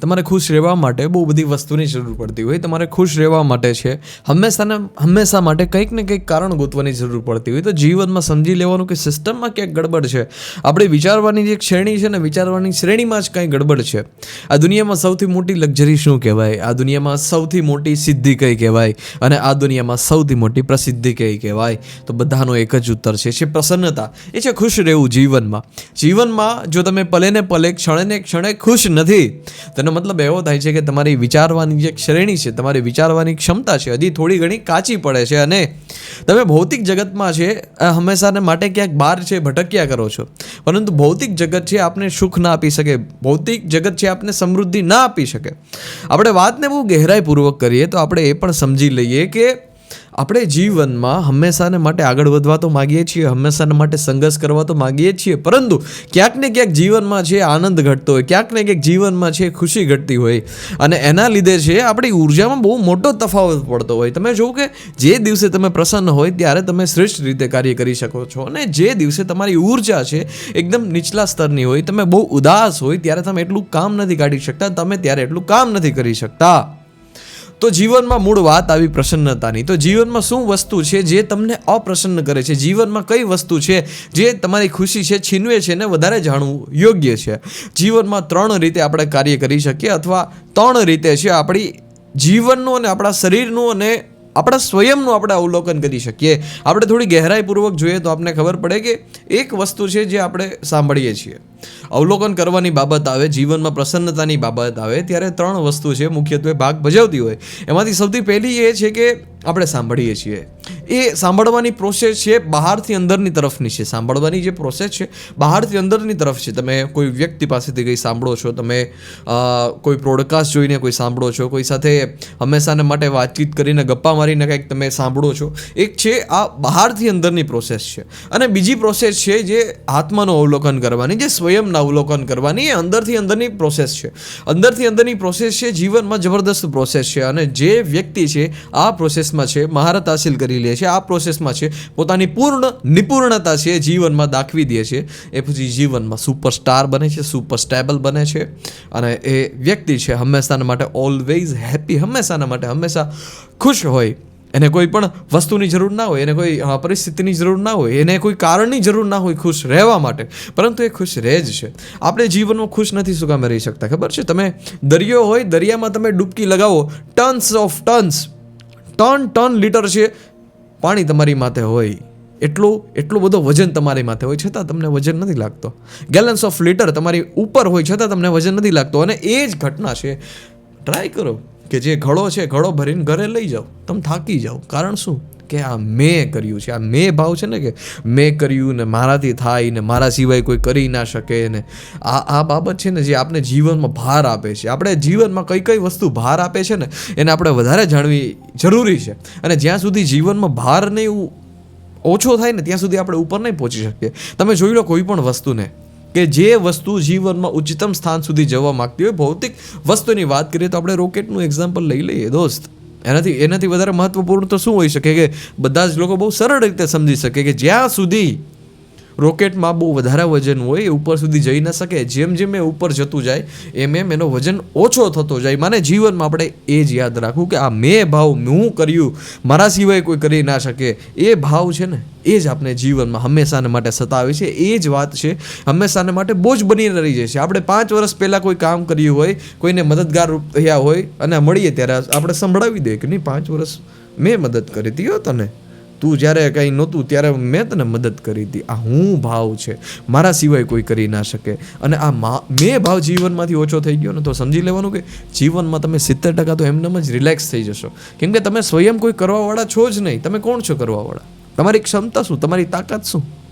તમારે ખુશ રહેવા માટે બહુ બધી વસ્તુની જરૂર પડતી હોય. તમારે ખુશ રહેવા માટે છે. હંમેશાને, હંમેશા માટે કંઈક ને કંઈક કારણ ગોતવાની જરૂર પડતી હોય. તો જીવનમાં સમજી લેવાનું કે સિસ્ટમમાં ક્યાંક ગડબડ છે. આપણે વિચારવાની જે શ્રેણી છે ને વિચારવાની શ્રેણીમાં જ કંઈ ગડબડ છે. આ દુનિયામાં સૌથી મોટી લક્ઝરી શું કહેવાય? આ દુનિયામાં સૌથી મોટી સિદ્ધિ કઈ કહેવાય? અને આ દુનિયામાં સૌથી મોટી પ્રસિદ્ધિ કઈ કહેવાય? તો બધાનો એક જ ઉત્તર છે છે પ્રસન્નતા. એ છે ખુશ રહેવું જીવનમાં. જીવનમાં જો તમે પલે ને પલે ક્ષણે ને ક્ષણે ખુશ નથી તેનો મતલબ એવો થાય છે કે તમારી વિચારવાની જે શ્રેણી છે, તમારી વિચારવાની ક્ષમતા છે, હજી થોડી ઘણી કાચી પડે છે અને તમે ભૌતિક જગતમાં છે હંમેશાને માટે ક્યાંક બહાર છે, ભટક્યા કરો છો. પરંતુ ભૌતિક જગત છે, આપને સુખ ના આપી શકે. ભૌતિક જગત છે, આપને સમૃદ્ધિ ના આપી શકે. આપણે વાતને બહુ ગહેરાઈપૂર્વક કરીએ તો આપણે એ પણ સમજી લઈએ કે આપણે જીવનમાં હંમેશાને માટે આગળ વધવા તો માગીએ છીએ, હંમેશાને માટે સંઘર્ષ કરવા તો માગીએ છીએ, પરંતુ ક્યાંક ને ક્યાંક જીવનમાં છે આનંદ ઘટતો હોય, ક્યાંક ને ક્યાંક જીવનમાં છે ખુશી ઘટતી હોય, અને એના લીધે છે આપણી ઉર્જામાં બહુ મોટો તફાવત પડતો હોય. તમે જોવો કે જે દિવસે તમે પ્રસન્ન હોય, ત્યારે તમે શ્રેષ્ઠ રીતે કાર્ય કરી શકો છો, અને જે દિવસે તમારી ઊર્જા છે એકદમ નીચલા સ્તરની હોય, તમે બહુ ઉદાસ હોય, ત્યારે તમે એટલું કામ નથી કાઢી શકતા, તમે ત્યારે એટલું કામ નથી કરી શકતા. તો જીવનમાં મૂળ વાત આવી પ્રસન્નતાની. તો જીવનમાં શું વસ્તુ છે જે તમને અપ્રસન્ન કરે છે? જીવનમાં કઈ વસ્તુ છે જે તમારી ખુશી છે, છીનવે છે ને વધારે જાણવું યોગ્ય છે? જીવનમાં ત્રણ રીતે આપણે કાર્ય કરી શકીએ અથવા ત્રણ રીતે છે આપણી જીવનનું અને આપણા શરીરનું અને આપણા સ્વયંનું આપણે અવલોકન કરી શકીએ. આપણે થોડી ગહેરાઈપૂર્વક જોઈએ તો આપણને ખબર પડે કે એક વસ્તુ છે જે આપણે સાંભળીએ છીએ. અવલોકન કરવાની બાબત આવે, જીવનમાં પ્રસન્નતાની બાબત આવે, ત્યારે ત્રણ વસ્તુ છે, મુખ્યત્વે ભાગ ભજવતી હોય. એમાંથી સૌથી પહેલી એ છે કે આપણે સાંભળીએ છીએ. એ સાંભળવાની પ્રોસેસ છે બહારથી અંદરની તરફની છે. સાંભળવાની જે પ્રોસેસ છે, બહારથી અંદરની તરફ છે. તમે કોઈ વ્યક્તિ પાસેથી કંઈ સાંભળો છો, તમે કોઈ પ્રોડકાસ્ટ જોઈને કોઈ સાંભળો છો, કોઈ સાથે હંમેશાને માટે વાતચીત કરીને ગપ્પા મારીને કંઈક તમે સાંભળો છો, એક છે આ બહારથી અંદરની પ્રોસેસ છે. અને બીજી પ્રોસેસ છે જે આત્માનું અવલોકન કરવાની, જે સ્વયંના અવલોકન કરવાની, એ અંદરથી અંદરની પ્રોસેસ છે. અંદરથી અંદરની પ્રોસેસ છે, જીવનમાં જબરદસ્ત પ્રોસેસ છે. અને જે વ્યક્તિ છે, આ પ્રોસેસમાં છે, મહારત હાસિલ કરી લે છે. આ પ્રોસેસમાં છે, પોતાની પૂર્ણ નિપુણતા છે જીવનમાં દાખવી દે છે. એ પછી જીવનમાં સુપરસ્ટાર બને છે સુપર સ્ટેબલ બને છે. અને એ વ્યક્તિ છે, હંમેશાના માટે ઓલવેઝ હેપી હંમેશાના માટે હંમેશા ખુશ હોય. એને કોઈ પણ વસ્તુની જરૂર ના હોય, એને કોઈ પરિસ્થિતિની જરૂર ના હોય, એને કોઈ કારણની જરૂર ના હોય ખુશ રહેવા માટે. પરંતુ એ ખુશ રહે જ છે. આપણે જીવનમાં ખુશ નથી શું કામે રહી શકતા, ખબર છે? તમે દરિયો હોય, દરિયામાં તમે ડૂબકી લગાવો tons of tons ton ton litre છે. પાણી તમારી માથે હોય. એટલું એટલું બધો વજન તમારી માથે હોય છતાં તમને વજન નથી લાગતો. ગેલન્સ ઓફ લીટર તમારી ઉપર હોય છતાં તમને વજન નથી લાગતો. અને એ જ ઘટના છે. ટ્રાય કરો કે જે ઘડો છે, ઘડો ભરીને ઘરે લઈ જાઓ. તમે થાકી જાઓ. કારણ શું? કે આ મેં કર્યું છે, આ મેં ભાવ છે ને કે મેં કર્યું ને મારાથી થાય ને મારા સિવાય કોઈ કરી ના શકે ને. આ આ બાબત છે ને જે આપણે જીવનમાં ભાર આપે છે. આપણે જીવનમાં કઈ કઈ વસ્તુ ભાર આપે છે ને, એને આપણે વધારે જાણવી જરૂરી છે. અને જ્યાં સુધી જીવનમાં ભાર નહીં ઓછો થાય ને, ત્યાં સુધી આપણે ઉપર નહીં પહોંચી શકીએ. તમે જોઈ લો કોઈ પણ વસ્તુને, કે જે વસ્તુ જીવનમાં ઉચ્ચતમ સ્થાન સુધી જવા માંગતી હોય, ભૌતિક વસ્તુની વાત કરીએ તો આપણે રોકેટનું એક્ઝામ્પલ લઈ લઈએ, દોસ્ત. એનાથી એનાથી વધારે મહત્વપૂર્ણ તો શું હોઈ શકે કે બધા જ લોકો બહુ સરળ રીતે સમજી શકે કે જ્યાં સુધી રોકેટમાં બહુ વધારે વજન હોય એ ઉપર સુધી જઈ ન શકે. જેમ જેમ એ ઉપર જતું જાય, એમ એમ એનો વજન ઓછો થતો જાય. મને જીવનમાં આપણે એ જ યાદ રાખવું કે આ મેં ભાવ હું કર્યું, મારા સિવાય કોઈ કરી ના શકે. એ ભાવ છે ને, એ જ આપણે જીવનમાં હંમેશાને માટે સતાવે છે. એ જ વાત છે, હંમેશાને માટે બોજ બનીને રહી જાય છે. આપણે પાંચ વર્ષ પહેલાં કોઈ કામ કર્યું હોય, કોઈને મદદગાર રૂપ થયા હોય અને મળીએ ત્યારે આપણે સંભળાવી દઈએ કે નહીં, પાંચ વર્ષ મેં મદદ કરી હતી તને. તું જ્યારે કંઈ નહોતું ત્યારે મેં તને મદદ કરી હતી. આ હું ભાવ છે. મારા સિવાય કોઈ કરી ના શકે. અને આ મેં ભાવ જીવનમાંથી ઓછો થઈ ગયો ને તો સમજી લેવાનું કે જીવનમાં તમે સિત્તેર ટકા તો એમનેમ જ રિલેક્સ થઈ જશો. કેમ કે તમે સ્વયં કોઈ કરવાવાળા છો જ નહીં. તમે કોણ છો કરવાવાળા? તમારી ક્ષમતા શું? તમારી તાકાત શું?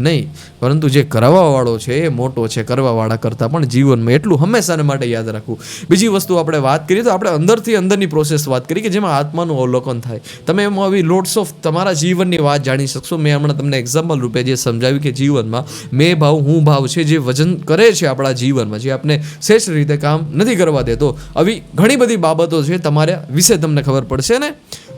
નહીં. પરંતુ જે કરવાવાળો છે, એ મોટો છે, કરવાવાળા કરતાં પણ જીવનમાં એટલું હંમેશાને માટે યાદ રાખવું. બીજી વસ્તુ આપણે વાત કરીએ તો આપણે અંદરથી અંદરની પ્રોસેસ વાત કરી કે જેમાં આત્માનું અવલોકન થાય. તમે એમાં આવી લોટ્સ ઓફ તમારા જીવનની વાત જાણી શકશો. મેં હમણાં તમને એક્ઝામ્પલ રૂપે જે સમજાવ્યું કે જીવનમાં મેં ભાવ, હું ભાવ છે, જે વજન કરે છે આપણા જીવનમાં, જે આપણે શ્રેષ્ઠ રીતે કામ નથી કરવા દેતો. આવી ઘણી બધી બાબતો છે તમારા વિશે તમને ખબર પડશે ને?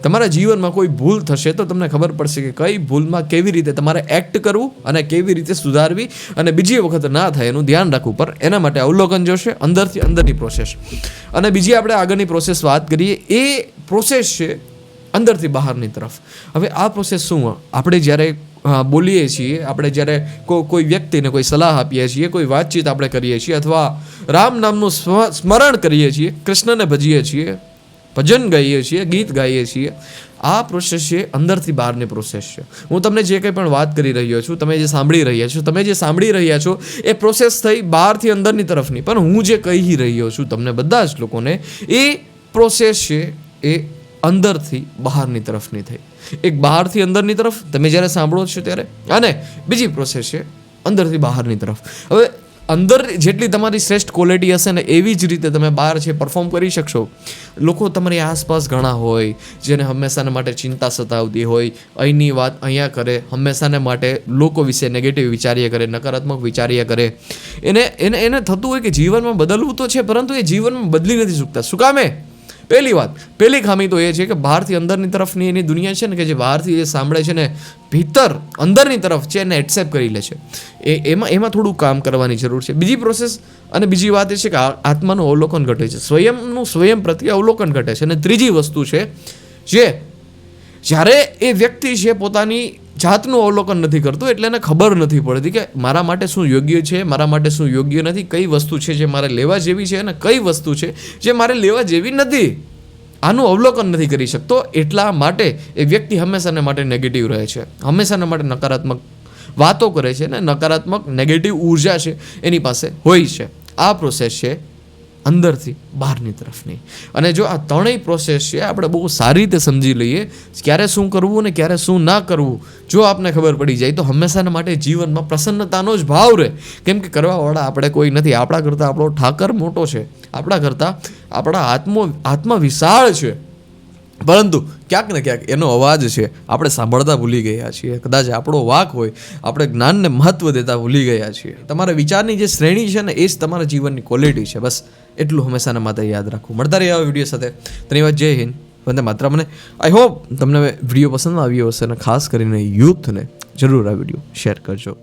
તમારા જીવનમાં કોઈ ભૂલ થશે તો તમને ખબર પડશે કે કઈ ભૂલમાં કેવી રીતે તમારે એક્ટ કરવું અને કેવી રીતે સુધારવી અને બીજી વખત ના થાય એનું ધ્યાન રાખવું પર. એના માટે અવલોકન જોશે, અંદરથી અંદરની પ્રોસેસ અને બીજી આપણે આગળની પ્રોસેસ વાત કરીએ. એ પ્રોસેસ છે અંદરથી બહારની તરફ. હવે આ પ્રોસેસ શું આપણે જ્યારે બોલીએ છીએ, આપણે જ્યારે કોઈ વ્યક્તિને કોઈ સલાહ આપીએ છીએ, કોઈ વાતચીત આપણે કરીએ છીએ અથવા રામ નામનું સ્મરણ કરીએ છીએ, કૃષ્ણને ભજીએ છીએ ભજન ગાઈએ છીએ, ગીત ગાઈએ છીએ. આ પ્રોસેસ છે અંદરથી બહારની પ્રોસેસ છે. હું તમને જે કંઈ પણ વાત કરી રહ્યો છું, તમે જે સાંભળી રહ્યા છો, તમે જે સાંભળી રહ્યા છો, એ પ્રોસેસ થઈ બહારથી અંદરની તરફની. પણ હું જે કહી રહ્યો છું તમને બધા જ લોકોને, એ પ્રોસેસ છે, એ અંદરથી બહારની તરફની થઈ. એક બહારથી અંદરની તરફ, તમે જ્યારે સાંભળો છો ત્યારે. અને બીજી પ્રોસેસ છે, અંદરથી બહારની તરફ. હવે અંદર જેટલી તમારી શ્રેષ્ઠ ક્વોલિટી હશે ને એવી જ રીતે તમે બહાર છે પરફોર્મ કરી શકશો. લોકો તમારી આસપાસ ઘણા હોય, જેને હંમેશાને માટે ચિંતા સતાવતી હોય, અહીંની વાત અહીંયા કરે, હંમેશાને માટે લોકો વિશે નેગેટિવ વિચાર્યા કરે, નકારાત્મક વિચાર્યા કરે. એને એને એને થતું હોય કે જીવનમાં બદલવું તો છે, પરંતુ એ જીવનમાં બદલી નથી શકતા. શું કામે પહેલી વાત, પહેલી ખામી તો એ છે કે બહારથી અંદરની તરફની એની દુનિયા છે ને કે જે બહારથી જે સાંભળે છે ને, ભીતર અંદરની તરફ છે એને એક્સેપ્ટ કરી લે છે. એ, એમાં એમાં થોડું કામ કરવાની જરૂર છે. બીજી પ્રોસેસ અને બીજી વાત એ છે કે આત્માનું અવલોકન ઘટે છે. સ્વયંનું સ્વયં પ્રત્યે અવલોકન ઘટે છે. અને ત્રીજી વસ્તુ છે જે જ્યારે એ વ્યક્તિ છે પોતાની જાતનું અવલોકન નથી કરતું, એટલે એને ખબર નથી પડતી કે મારા માટે શું યોગ્ય છે, મારા માટે શું યોગ્ય નથી, કઈ વસ્તુ છે જે મારે લેવા જેવી છે અને કઈ વસ્તુ છે જે મારે લેવા જેવી નથી. આનું અવલોકન નથી કરી શકતો. એટલા માટે એ વ્યક્તિ હંમેશાને માટે નેગેટિવ રહે છે. હંમેશાને માટે નકારાત્મક વાતો કરે છે અને નકારાત્મક નેગેટિવ ઊર્જા છે એની પાસે હોય છે. આ પ્રોસેસ છે અંદરથી, બહારની તરફની. અને જો આ ત્રણેય પ્રોસેસ છે, આપણે બહુ સારી રીતે સમજી લઈએ, ક્યારે શું કરવું અને ક્યારે શું ના કરવું. જો આપને ખબર પડી જાય, તો હંમેશાના માટે જીવનમાં પ્રસન્નતાનો જ ભાવ રહે. કેમ કે કરવાવાળા આપણે કોઈ નથી. આપણા કરતાં આપણો ઠાકર મોટો છે. આપણા કરતાં આપણા આત્મો આત્મા વિશાળ છે. પરંતુ ક્યાંક ને ક્યાંક એનો અવાજ છે, આપણે સાંભળતા ભૂલી ગયા છીએ. કદાચ આપણો વાક હોય, આપણે જ્ઞાનને મહત્વ દેતા ભૂલી ગયા છીએ. તમારા વિચારની જે શ્રેણી છે ને, એ જ તમારા જીવનની ક્વોલિટી છે. બસ એટલું હંમેશાના માટે યાદ રાખવું. મળતા રહ્યા વીડિયો સાથે. ધન્યવાદ. જય હિન્દ. વંદે માત્ર મને આઈ હોપ તમને વીડિયો પસંદ આવ્યો હશે અને ખાસ કરીને યુથને જરૂર આ વીડિયો શેર કરજો.